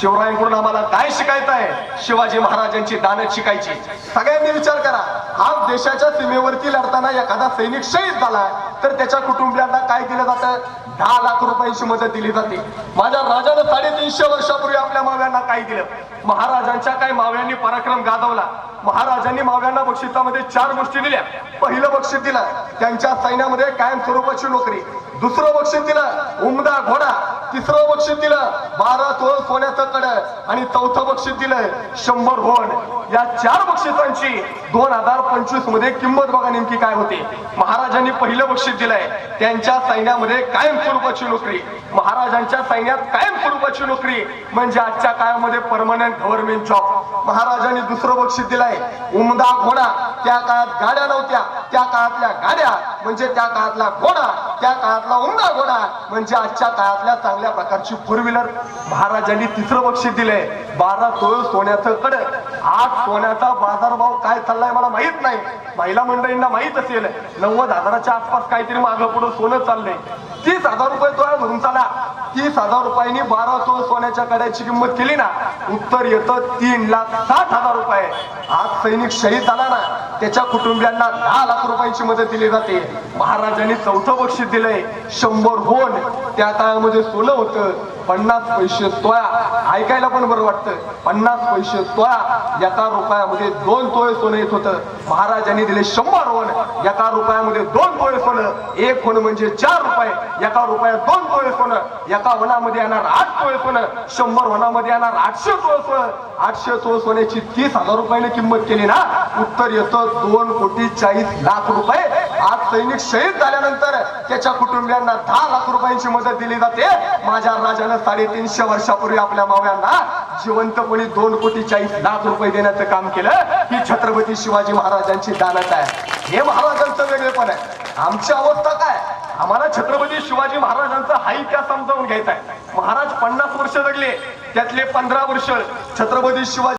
शिवरायांकडून आम्हाला काय शिकायचं आहे. शिवाजी महाराजांची दानं शिकायची. सगळ्यांनी विचार करा. आज देशाच्या सीमेवरती लढताना एखादा सैनिक शहीद झाला तर त्याच्या कुटुंबियांना काय दिलं जातं? दहा लाख रुपयांची मदत दिली जाते. माझ्या राजानं साडेतीनशे वर्षापूर्वी आपल्या माव्यांना काय दिलं? महाराजांच्या काय माव्यांनी पराक्रम गाजवला? महाराजांनी माव्यांना बक्षिसामध्ये चार गोष्टी दिल्या. पहिलं बक्षीस दिलं त्यांच्या सैन्यामध्ये कायम स्वरूपाची नोकरी. दुसरं बक्षीस दिलं उमदा घोडा. तिसरं बक्षीस दिलं बारा तोळ सोन्याचं बक्षीस दिलंय. शंभर होण या चार बक्षिसांची दोन हजार पंचवीसमध्ये किंमत बघा नेमकी काय होती. महाराजांनी पहिलं बक्षीस दिलंय. त्यांच्या सैन्यामध्ये कायम स्वरूपाची नोकरी. महाराजांच्या सैन्यात कायम स्वरूपाची नोकरी. म्हणजे आजच्या काळामध्ये परमनंट गव्हर्नमेंट जॉब महाराजांनी दुसरं बक्षीस दिलंय. उमदा घोडा. त्या काळात गाड्या नव्हत्या. त्या काळातल्या गाड्या. म्हणजे त्या काळातला घोडा. त्या काळातला उमदा घोडा म्हणजे आजच्या काळातल्या चांगल्या प्रकारची फोर व्हीलर महाराजांनी तिसरं बक्षीस दिलंय. बारा तोळ सोन्याचं कड आज सोन्याचा बाजारभाव काय चाललाय मला माहीत नाही. महिला मंडळींना माहीत असेल. नव्वद हजाराच्या आसपास काहीतरी मागं पुढं सोनं चाललंय. तीस हजार रुपये तोळा भरून चाला. तीस हजार रुपयांनी बारा तोळ सोन्याच्या कड्याची किंमत केली ना उत्तर येतं तीन लाख साठ हजार रुपये. आज सैनिक शहीद झाला ना त्याच्या कुटुंबियांना दहा लाख रुपयांची मदत दिली जाते. महाराजांनी चौथं बक्षीस दिलंय शंभर होण. त्या काळामध्ये सोनं होतं पन्नास पैसे सोया ऐकायला पण बरं वाटतं पन्नास पैसे सोया एका रुपयामध्ये दोन तोळे सोनं येत होतं. महाराजांनी दिले शंभर होण. एका रुपयामध्ये दोन तोळे सोनं. एक होणं म्हणजे चार रुपये. एका रुपयात दोन तोळे सोनं एका वनामध्ये येणार आठ तोळे सोनं शंभर वनामध्ये येणार आठशे तोळे सोनं आठशे तोळ सोन्याची तीस हजार रुपयाने किंमत केली ना? उत्तर येतं दोन कोटी चाळीस लाख रुपये. आज सैनिक शहीद झाल्यानंतर त्याच्या कुटुंबियांना दहा लाख रुपयांची मदत दिली जाते. माझ्या राजानं साडेतीनशे वर्षापूर्वी आपल्या माव्यांना जिवंतपणे दोन कोटी चाळीस लाख रुपये देण्याचं काम केलं ही छत्रपती शिवाजी महाराजांची दानच आहे. हे महाराजांचं वेगळेपण आहे. आमची अवस्था काय? आम्हाला छत्रपती शिवाजी महाराजांचा हा इतिहास समजावून घ्यायचा आहे. महाराज पन्नास वर्ष जगले त्यातले पंधरा वर्ष छत्रपती शिवाजी